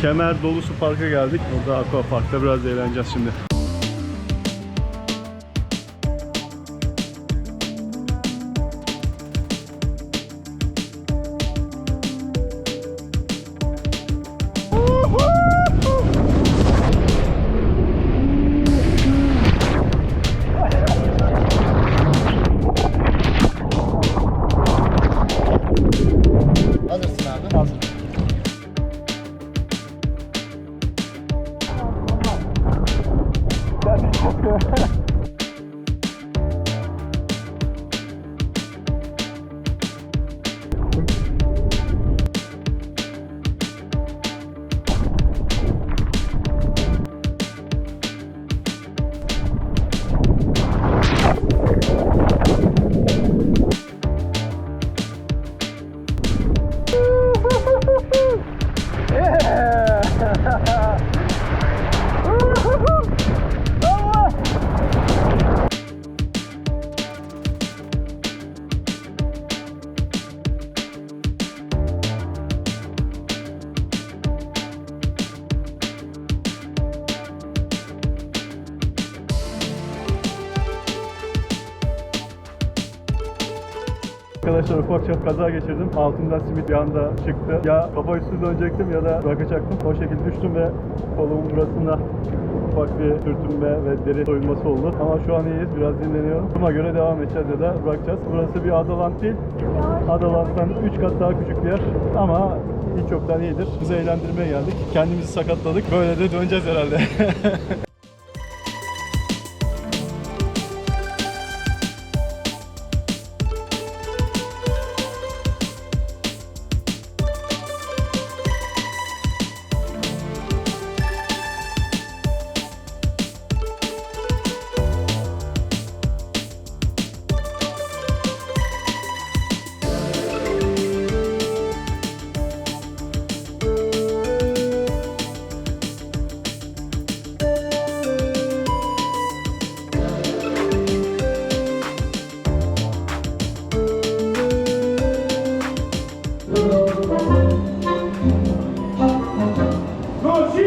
Kemer dolusu parka geldik. Burada aqua parkta biraz eğleneceğiz şimdi. Okay. Arkadaşlar ufak çapı kaza geçirdim. Altından simit bir anda çıktı. Ya kafa üstü dönecektim ya da bırakacaktım. O şekilde düştüm ve kolumun burasında ufak bir sürtünme ve deri soyulması oldu. Ama şu an iyiyiz. Biraz dinleniyorum. Buna göre devam edeceğiz ya da bırakacağız. Burası bir adalant değil. Adalant'tan 3 kat daha küçük bir yer. Ama hiç yoktan iyidir. Bizi eğlendirmeye geldik. Kendimizi sakatladık. Böyle de döneceğiz herhalde.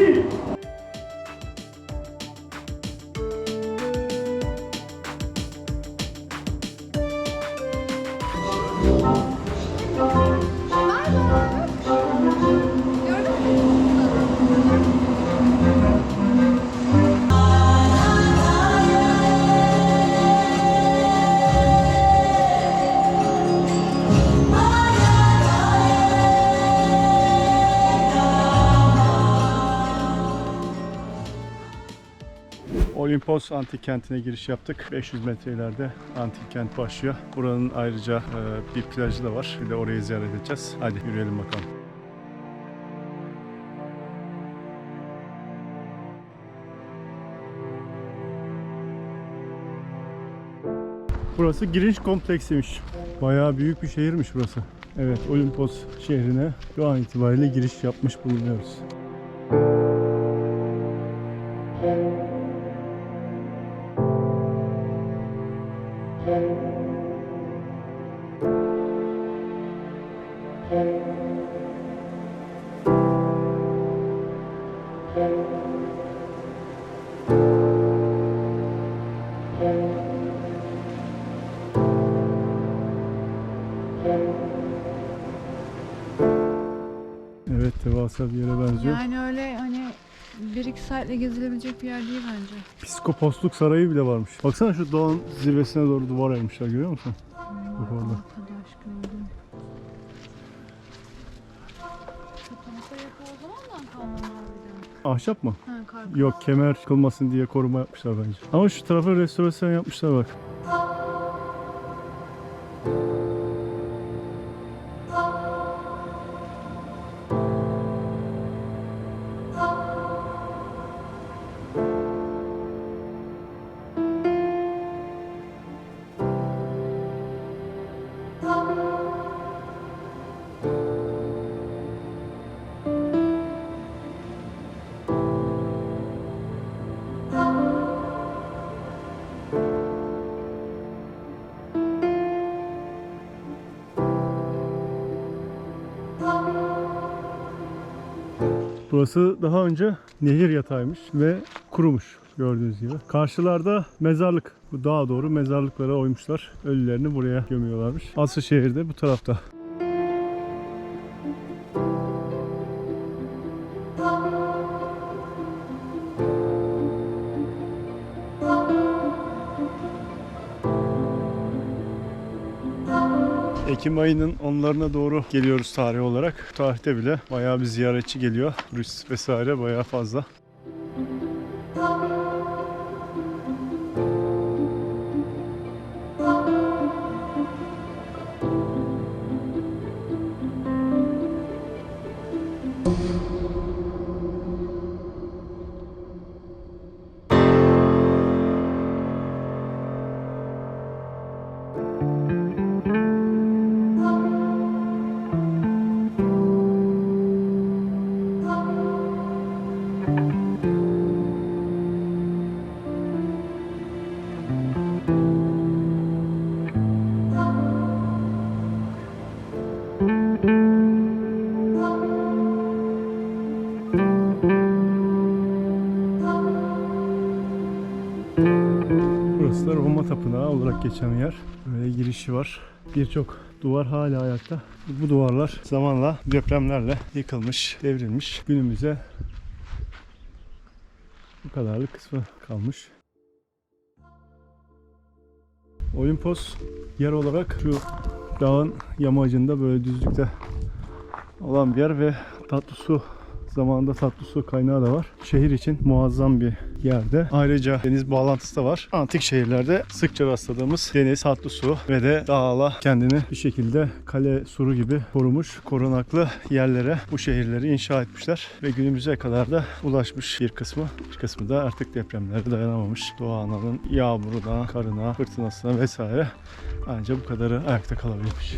Three. Olimpos antik kentine giriş yaptık. 500 metre ileride antik kent başlıyor. Buranın ayrıca e, bir plajı da var. Bir de orayı ziyaret edeceğiz. Hadi yürüyelim bakalım. Burası giriş kompleksiymiş. Bayağı büyük bir şehirmiş burası. Evet, Olimpos şehrine şu an itibariyle giriş yapmış bulunuyoruz. Evet, devasa bir yere benziyor. Yani öyle hani bir iki saatle gezilebilecek bir yer değil bence. Psikoposluk sarayı bile varmış. Baksana şu dağın zirvesine doğru duvar yapmışlar görüyor musun? Bak orada. Arkadaş gördüm. Ahşap mı? Ha. Yok kemer kılmasın diye koruma yapmışlar bence. Ama şu tarafa restorasyon yapmışlar bak. Burası daha önce nehir yatağıymış ve kurumuş gördüğünüz gibi. Karşılarda mezarlık. Bu dağa doğru mezarlıklara oymuşlar. Ölülerini buraya gömüyorlarmış. Asıl şehir de bu tarafta. Ekim ayının onlarına doğru geliyoruz tarih olarak. Bu tarihte bile bayağı bir ziyaretçi geliyor. Turist vesaire bayağı fazla. Burası Roma Tapınağı olarak geçen yer. Böyle girişi var. Birçok duvar hala ayakta. Bu duvarlar zamanla depremlerle yıkılmış, devrilmiş. Günümüze bu kadarlık kısmı kalmış. Olimpos yer olarak şu dağın yamacında böyle düzlükte olan bir yer ve tatlı su zamanında tatlı su kaynağı da var. Şehir için muazzam bir yerde. Ayrıca deniz bağlantısı da var. Antik şehirlerde sıkça rastladığımız deniz, tatlı su ve de dağla kendini bir şekilde kale suru gibi korumuş, korunaklı yerlere bu şehirleri inşa etmişler. Ve günümüze kadar da ulaşmış bir kısmı. Bir kısmı da artık depremlere dayanamamış. Doğa ananın yağmuruna, karına, fırtınasına vesaire ancak bu kadarı ayakta kalabilmiş.